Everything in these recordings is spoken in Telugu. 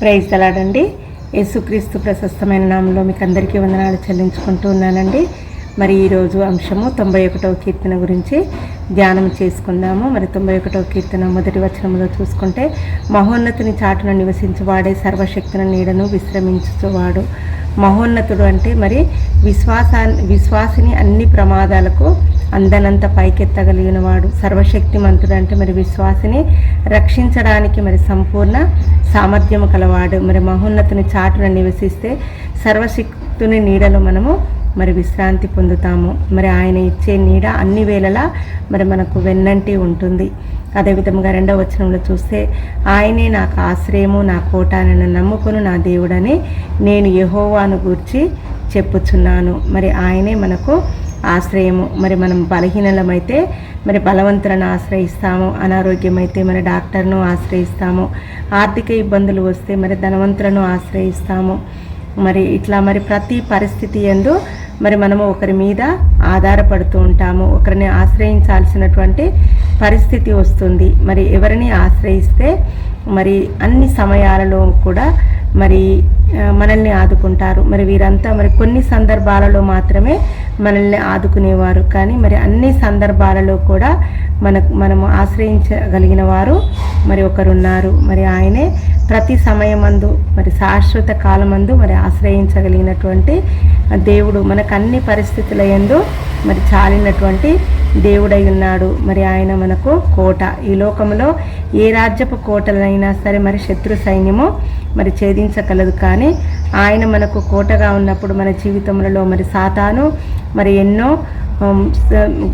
ప్రైజ్ తలాడండి. యేసుక్రీస్తు ప్రశస్తమైన నామంలో మీకు అందరికీ వందనాలు చెల్లించుకుంటూ ఉన్నానండి. మరి ఈరోజు అంశము తొంభై ఒకటవ కీర్తన గురించి ధ్యానం చేసుకుందాము. మరి తొంభై ఒకటవ కీర్తన మొదటి వచనంలో చూసుకుంటే మహోన్నతుని చాటున నివసించువాడే సర్వశక్తిని నీడను విశ్రమించువాడు మహోన్నతుడు అంటే మరి విశ్వాసా విశ్వాసిని అన్ని ప్రమాదాలకు అందనంత పైకెత్తగలిగిన వాడు సర్వశక్తిమంతుడు అంటే మరి విశ్వాసిని రక్షించడానికి మరి సంపూర్ణ సామర్థ్యము కలవాడు. మరి మహోన్నతుని చాటున నివసిస్తే సర్వశక్తుని నీడలో మనము మరి విశ్రాంతి పొందుతాము. మరి ఆయన ఇచ్చే నీడ అన్ని వేళలా మరి మనకు వెన్నంటి ఉంటుంది. అదేవిధంగా రెండవ వచనంలో చూస్తే ఆయనే నాకు ఆశ్రయము నా కోట నన్ను నమ్ముకుని నా దేవుడని నేను యహోవాను గూర్చి చెప్పుచున్నాను. మరి ఆయనే మనకు ఆశ్రయము. మరి మనం బలహీనలమైతే మరి బలవంతులను ఆశ్రయిస్తాము. అనారోగ్యమైతే మరి డాక్టర్ను ఆశ్రయిస్తాము. ఆర్థిక ఇబ్బందులు వస్తే మరి ధనవంతులను ఆశ్రయిస్తాము. మరి ఇట్లా మరి ప్రతి పరిస్థితి ఎందు మరి మనము ఒకరి మీద ఆధారపడుతూ ఉంటాము. ఒకరిని ఆశ్రయించాల్సినటువంటి పరిస్థితి వస్తుంది. మరి ఎవరిని ఆశ్రయిస్తే మరి అన్ని సమయాలలో కూడా మరి మనల్ని ఆదుకుంటారు. మరి వీరంతా మరి కొన్ని సందర్భాలలో మాత్రమే మనల్ని ఆదుకునేవారు. కానీ మరి అన్ని సందర్భాలలో కూడా మనకు మనము ఆశ్రయించగలిగిన వారు మరి ఒకరున్నారు. మరి ఆయనే ప్రతి సమయమందు మరి శాశ్వత కాలమందు మరి ఆశ్రయించగలిగినటువంటి దేవుడు మనకు అన్ని పరిస్థితుల ఎందు మరి చాలినటువంటి దేవుడై ఉన్నాడు. మరి ఆయన మనకు కోట. ఈ లోకంలో ఏ రాజ్యపు కోటలైనా సరే మరి శత్రు సైన్యము మరి ఛేదించగలదు కానీ ఆయన మనకు కోటగా ఉన్నప్పుడు మన జీవితంలో మరి సాతాను మరి ఎన్నో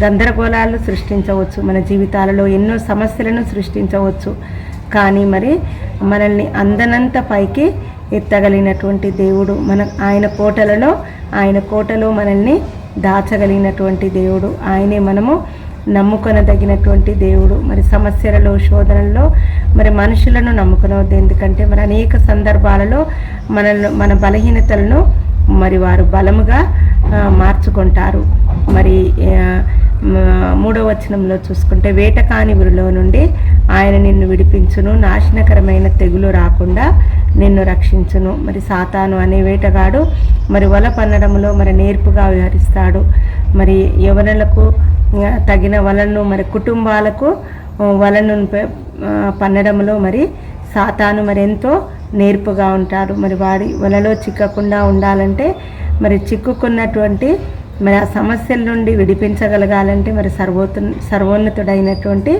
గందరగోళాలు సృష్టించవచ్చు. మన జీవితాలలో ఎన్నో సమస్యలను సృష్టించవచ్చు. కానీ మరి మనల్ని అందనంత పైకి ఎత్తగలిగినటువంటి దేవుడు మన ఆయన కోటలలో ఆయన కోటలో మనల్ని దాచగలిగినటువంటి దేవుడు. ఆయనే మనము నమ్ముకొనదగినటువంటి దేవుడు. మరి సమస్యలలో శోధనల్లో మరి మనుషులను నమ్ముకునవద్దు. ఎందుకంటే మరి అనేక సందర్భాలలో మన మన బలహీనతలను మరి వారు బలముగా మార్చుకుంటారు. మరి మూడో వచనంలో చూసుకుంటే వేటకాని ఊరిలో నుండి ఆయన నిన్ను విడిపించును. నాశనకరమైన తెగులు రాకుండా నిన్ను రక్షించును. మరి సాతాను అనే వేటగాడు మరి వల పన్నడంలో మరి నేర్పుగా వ్యవహరిస్తాడు మరి యవనలకు తగిన వలను మరి కుటుంబాలకు వలను పన్నడంలో మరి సాతాను మరి ఎంతో నేర్పుగా ఉంటాడు. మరి వాడి వలలో చిక్కకుండా ఉండాలంటే మరి చిక్కుకున్నటువంటి మరి ఆ సమస్యల నుండి విడిపించగలగాలంటే మరి సర్వోత్ సర్వోన్నతుడైనటువంటి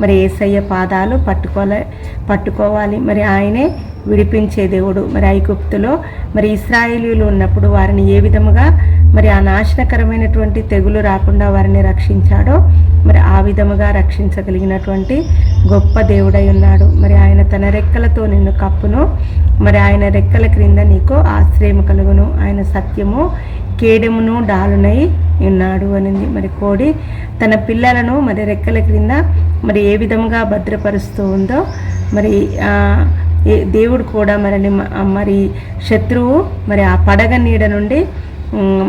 మరి ఏసయ్య పాదాలు పట్టుకోలే పట్టుకోవాలి. మరి ఆయనే విడిపించే దేవుడు. మరి ఐగుప్తులో మరి ఇస్రాయేలీలు ఉన్నప్పుడు వారిని ఏ విధముగా మరి ఆ నాశనకరమైనటువంటి తెగులు రాకుండా వారిని రక్షించాడో మరి ఆ విధముగా రక్షించగలిగినటువంటి గొప్ప దేవుడై ఉన్నాడు. మరి ఆయన తన రెక్కలతో నిన్ను కప్పును. మరి ఆయన రెక్కల క్రింద నీకు ఆశ్రయం కలుగును. ఆయన సత్యము కేడెమును డాలునై ఉన్నాడు అనింది. మరి కోడి తన పిల్లలను మరి రెక్కల క్రింద మరి ఏ విధంగా భద్రపరుస్తూ ఉందో మరి దేవుడు కూడా మనల్ని మరి శత్రువు మరి ఆ పడగ నీడ నుండి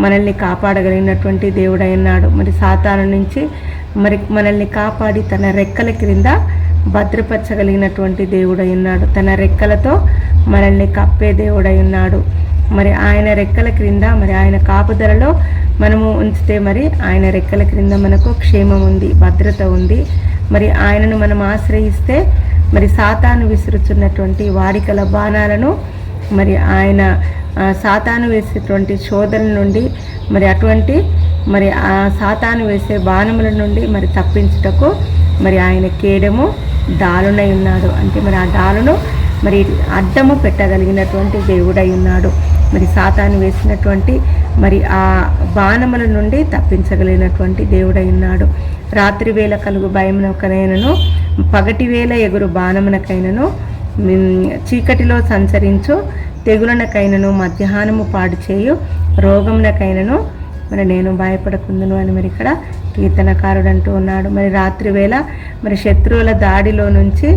మనల్ని కాపాడగలిగినటువంటి దేవుడై ఉన్నాడు. మరి సాతాను నుంచి మరి మనల్ని కాపాడి తన రెక్కల క్రింద భద్రపరచగలిగినటువంటి దేవుడై ఉన్నాడు తన రెక్కలతో మనల్ని కప్పే దేవుడై ఉన్నాడు మరి ఆయన రెక్కల క్రింద మరి ఆయన కాపుదలలో మనము ఉంచితే మరి ఆయన రెక్కల క్రింద మనకు క్షేమం ఉంది భద్రత ఉంది. మరి ఆయనను మనం ఆశ్రయిస్తే మరి సాతాను విసురుచున్నటువంటి వాడికల బాణాలను మరి ఆయన సాతాను వేసేటువంటి శోధన నుండి మరి అటువంటి మరి ఆ సాతాను వేసే బాణముల నుండి మరి తప్పించుటకు మరి ఆయన కేడము దాలునై ఉన్నాడు. అంటే మరి ఆ దాలును మరి అడ్డము పెట్టగలిగినటువంటి దేవుడై ఉన్నాడు. మరి సాతాను వేసినటువంటి మరి ఆ బాణముల నుండి తప్పించగలిగినటువంటి దేవుడై ఉన్నాడు. రాత్రి వేళ కలుగు భయమునకైనను పగటి వేళ ఎగురు బాణమునకైనను చీకటిలో సంచరించు తెగులనకైనను మధ్యాహ్నము పాడు చేయు రోగమునకైనను మరి నేను భయపడకుందును అని మరి ఇక్కడ కీర్తనకారుడు అంటూ ఉన్నాడు. మరి రాత్రి వేళ మరి శత్రువుల దాడిలో నుంచి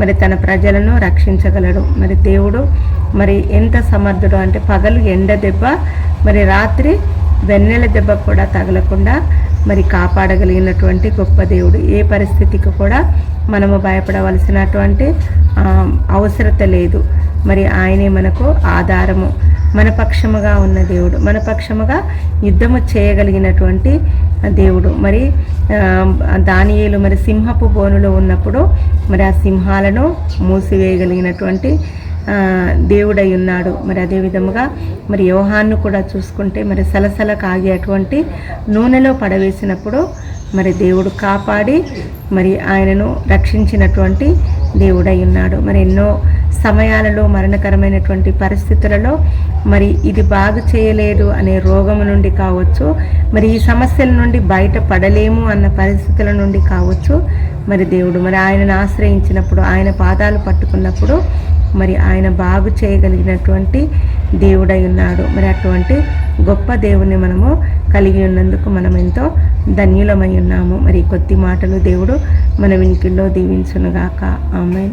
మరి తన ప్రజలను రక్షించగలడు. మరి దేవుడు మరి ఎంత సమర్థుడు అంటే పగలు ఎండ దెబ్బ మరి రాత్రి వెన్నెల దెబ్బ కూడా తగలకుండా మరి కాపాడగలిగినటువంటి గొప్ప దేవుడు. ఏ పరిస్థితికి కూడా మనము భయపడవలసినటువంటి అవసరత లేదు. మరి ఆయనే మనకు ఆధారము. మన పక్షముగా ఉన్న దేవుడు. మన పక్షముగా యుద్ధము చేయగలిగినటువంటి దేవుడు. మరి దానియేలు మరి సింహపు బోనులో ఉన్నప్పుడు మరి ఆ సింహాలను మూసివేయగలిగినటువంటి దేవుడై ఉన్నాడు. మరి అదే విధముగా మరి యోహాన్ను కూడా చూసుకుంటే మరి సలసల కాగేటువంటి నూనెలో పడవేసినప్పుడు మరి దేవుడు కాపాడి మరి ఆయనను రక్షించినటువంటి దేవుడై ఉన్నాడు. మరి ఎన్నో సమయాలలో మరణకరమైనటువంటి పరిస్థితులలో మరి ఇది బాగు చేయలేదు అనే రోగము నుండి కావచ్చు మరి ఈ సమస్యల నుండి బయటపడలేము అన్న పరిస్థితుల నుండి కావచ్చు మరి దేవుడు మరి ఆయనను ఆశ్రయించినప్పుడు ఆయన పాదాలు పట్టుకున్నప్పుడు మరి ఆయన బాగు చేయగలిగినటువంటి దేవుడై ఉన్నాడు. మరి అటువంటి గొప్ప దేవుని మనము కలిగి ఉన్నందుకు మనం ఎంతో ధన్యులమై ఉన్నాము. మరి కొద్ది మాటలు దేవుడు మన వినికిల్లో దీవించునుగాక. ఆమె